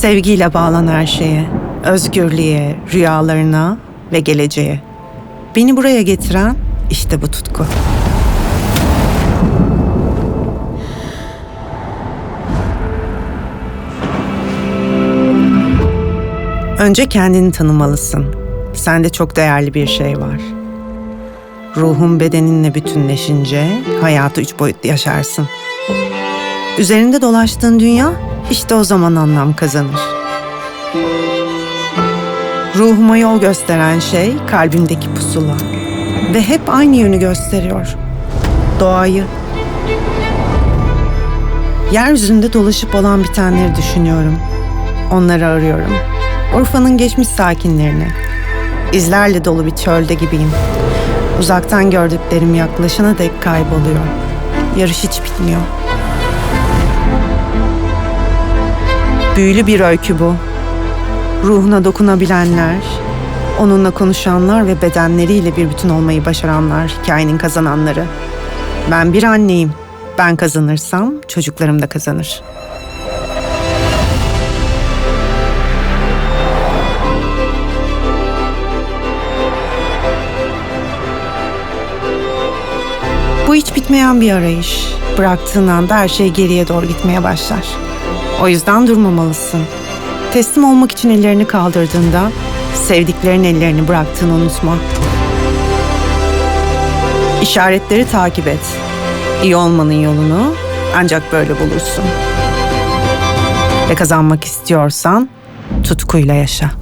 Sevgiyle bağlan her şeye, özgürlüğe, rüyalarına ve geleceğe. Beni buraya getiren işte bu tutku. Önce kendini tanımalısın. Sende çok değerli bir şey var. Ruhun bedeninle bütünleşince hayatı üç boyutlu yaşarsın. Üzerinde dolaştığın dünya işte o zaman anlam kazanır. Ruhuma yol gösteren şey kalbimdeki pusula. Ve hep aynı yönü gösteriyor. Doğayı. Yeryüzünde dolaşıp olan bitenleri düşünüyorum. Onları arıyorum. Urfa'nın geçmiş sakinlerini. İzlerle dolu bir çölde gibiyim. Uzaktan gördüklerim yaklaşana dek kayboluyor. Yarış hiç bitmiyor. Büyülü bir öykü bu. Ruhuna dokunabilenler, onunla konuşanlar ve bedenleriyle bir bütün olmayı başaranlar hikayenin kazananları. Ben bir anneyim. Ben kazanırsam çocuklarım da kazanır. Bu hiç bitmeyen bir arayış. Bıraktığın anda her şey geriye doğru gitmeye başlar. O yüzden durmamalısın. Teslim olmak için ellerini kaldırdığında sevdiklerin ellerini bıraktığını unutma. İşaretleri takip et. İyi olmanın yolunu ancak böyle bulursun. Ve kazanmak istiyorsan tutkuyla yaşa.